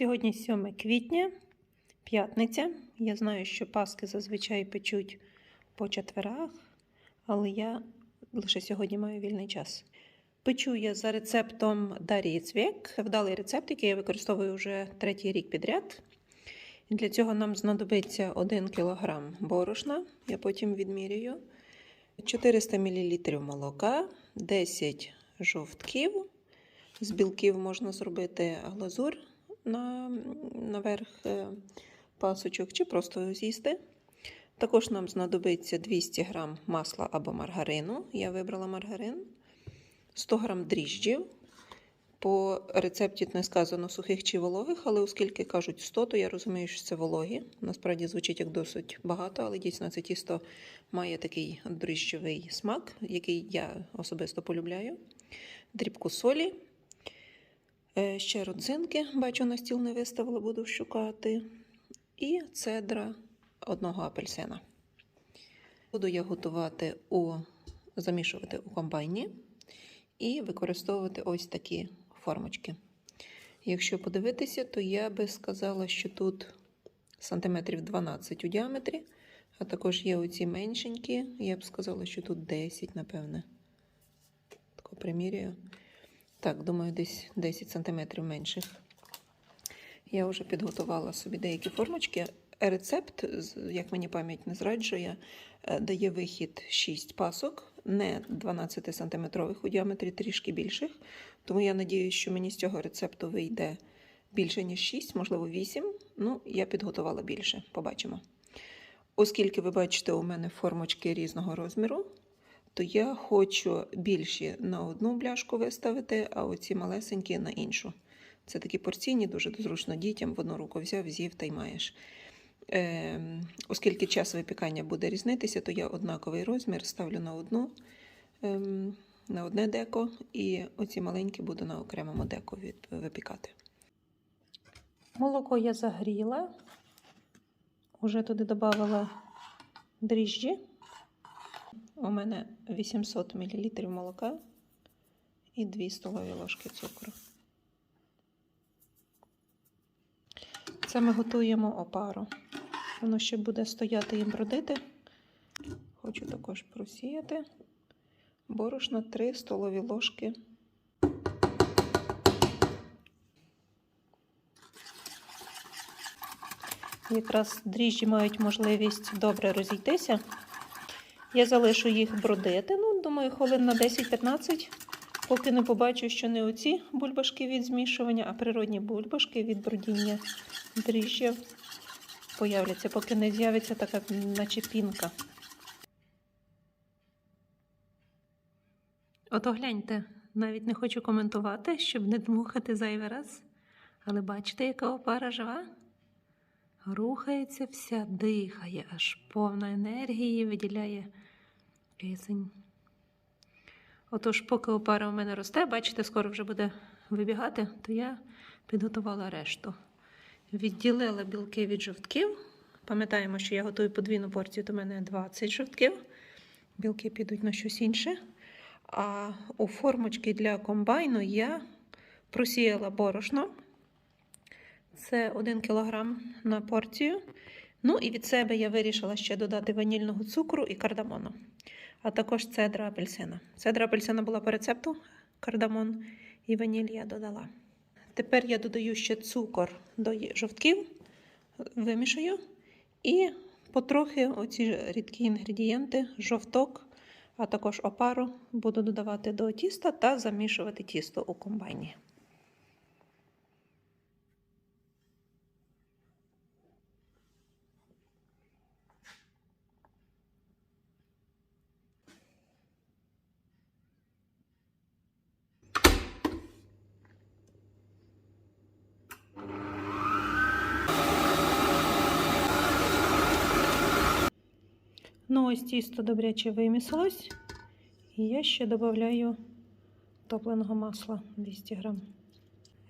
Сьогодні 7 квітня, п'ятниця. Я знаю, що паски зазвичай печуть по четверах, але я лише сьогодні маю вільний час. Печу я за рецептом Дарії Цвєк, вдалий рецепт, який я використовую вже третій рік підряд. Для цього нам знадобиться 1 кг борошна, я потім відмірюю, 400 мл молока, 10 жовтків. З білків можна зробити глазур на, наверх е, пасочок чи просто з'їсти. Також нам знадобиться 200 г масла або маргарину. Я вибрала маргарин, 100 г дріжджів. По рецепті не сказано сухих чи вологих, але оскільки кажуть 100, то я розумію, що це вологі. Насправді звучить як досить багато, але дійсно це тісто має такий дріжджовий смак, який я особисто полюбляю. Дрібку солі. Е, Ще родзинки, бачу, на стіл не виставила, буду шукати. І цедра одного апельсина. Буду я готувати у замішувати у комбайні і використовувати ось такі формочки. Якщо подивитися, то я би сказала, що тут сантиметрів 12 у діаметрі, а також є оці меншенькі. Я б сказала, що тут 10, напевне. Тако примірюю. Так, думаю, десь 10 см менших. Я вже підготувала собі деякі формочки. Рецепт, як мені пам'ять не зраджує, дає вихід 6 пасок, не 12 см у діаметрі трішки більших. Тому я надіюсь, що мені з цього рецепту вийде більше, ніж 6, можливо, 8. Ну, я підготувала більше, побачимо. Оскільки ви бачите, у мене формочки різного розміру, то я хочу більші на одну бляшку виставити, а оці малесенькі на іншу. Це такі порційні, дуже зручно дітям в одну руку взяв, з'їв та й маєш. Е, оскільки час випікання буде різнитися, то я однаковий розмір ставлю на одну, е, на одне деко, і оці маленькі буду на окремому деку від, випікати. Молоко я загріла, уже туди додавала дріжджі. У мене 800 мл молока і 2 столові ложки цукру. Це ми готуємо опару. Воно ще буде стояти і бродити. Хочу також просіяти. Борошно 3 столові ложки. Якраз дріжджі мають можливість добре розійтися. Я залишу їх бродити. Ну, думаю, хвилин на 10-15, поки не побачу, що не оці бульбашки від змішування, а природні бульбашки від бродіння дріжджів появляться, поки не з'явиться така, наче пінка. Ото гляньте, навіть не хочу коментувати, щоб не дмухати зайвий раз. Але бачите, яка опара жива? Рухається вся, дихає, аж повна енергії виділяє кисень. Отож, поки опара у мене росте, бачите, скоро вже буде вибігати, то я підготувала решту. Відділила білки від жовтків. Пам'ятаємо, що я готую подвійну порцію, то в мене 20 жовтків. Білки підуть на щось інше. А у формочки для комбайну я просіяла борошно. Це 1 кг на порцію. Ну і від себе я вирішила ще додати ванільного цукру і кардамону, а також цедра апельсина. Цедра апельсина була по рецепту, кардамон і ваніль я додала. Тепер я додаю ще цукор до жовтків, вимішаю і потрохи оці рідкі інгредієнти, жовток, а також опару буду додавати до тіста та замішувати тісто у комбайні. Ну, ось тісто добряче вимісилось. І я ще додаю топленого масла 200 грам.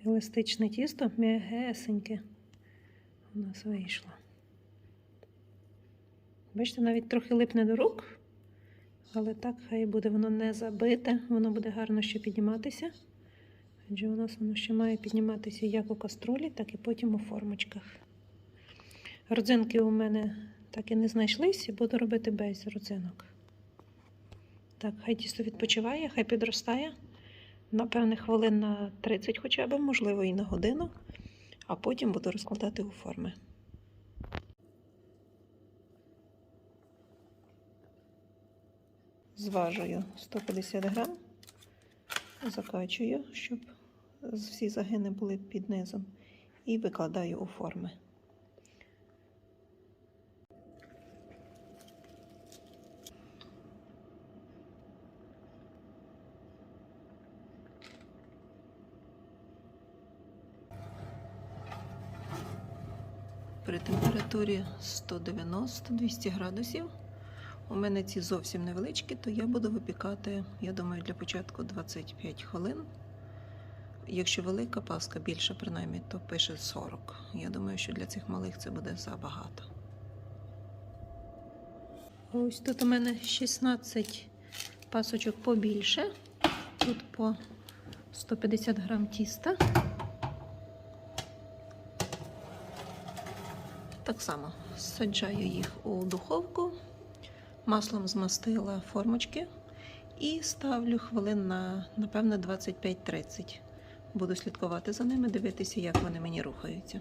Еластичне тісто м'ягесеньке у нас вийшло. Бачите, навіть трохи липне до рук, але так хай буде воно не забите, воно буде гарно ще підніматися. Адже у нас воно ще має підніматися як у каструлі, так і потім у формочках. Родзинки у мене так і не знайшлись, і буду робити без родзинок. Так, хай тісто відпочиває, хай підростає. Напевне, хвилин на 30 хоча б, можливо, і на годину, а потім буду розкладати у форми. Зважую 150 грам, закачую, щоб всі загини були під низом, і викладаю у форми. При температурі 190-200 градусів. У мене ці зовсім невеличкі, то я буду випікати, я думаю, для початку 25 хвилин. Якщо велика паска більше, принаймні, то пише 40. Я думаю, що для цих малих це буде забагато. Ось тут у мене 16 пасочок побільше. Тут по 150 грам тіста. Так само саджаю їх у духовку, маслом змастила формочки і ставлю хвилин на, напевно, 25-30. Буду слідкувати за ними, дивитися, як вони мені рухаються.